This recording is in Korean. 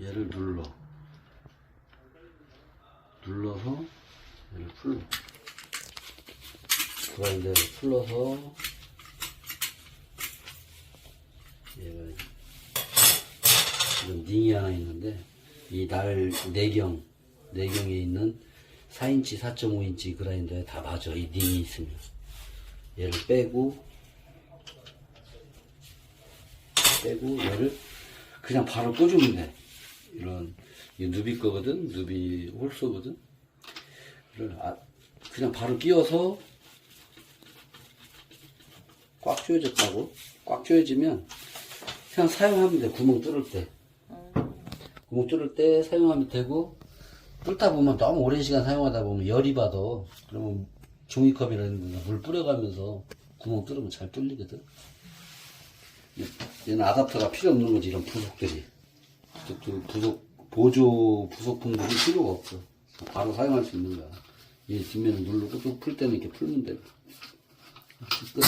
얘를 눌러. 눌러서 얘를 풀러. 그라인더를 풀러서 얘가 이런 닝이 하나 있는데 이 날 내경 내경에 있는 4인치 4.5인치 그라인더에 다 맞아 이 닝이 있으면 얘를 빼고 빼고 얘를 그냥 바로 꽂으면 돼 이런 이 누비 거거든? 누비 홀소거든? 아, 그냥 바로 끼워서 꽉 조여졌다고? 꽉 조여지면 그냥 사용하면 돼 구멍 뚫을 때. 구멍 뚫을 때 사용하면 되고 뚫다 보면 너무 오랜 시간 사용하다 보면 열이 받아. 그러면 종이컵이라는 데다 물 뿌려가면서 구멍 뚫으면 잘 뚫리거든. 얘는 아답터가 필요 없는 거지 이런 부속들이 또, 또 부속 보조 부속품들이 필요가 없어. 바로 사용할 수 있는 거야. 이 뒷면을 누르고 또 풀 때는 이렇게 풀면 돼. 끝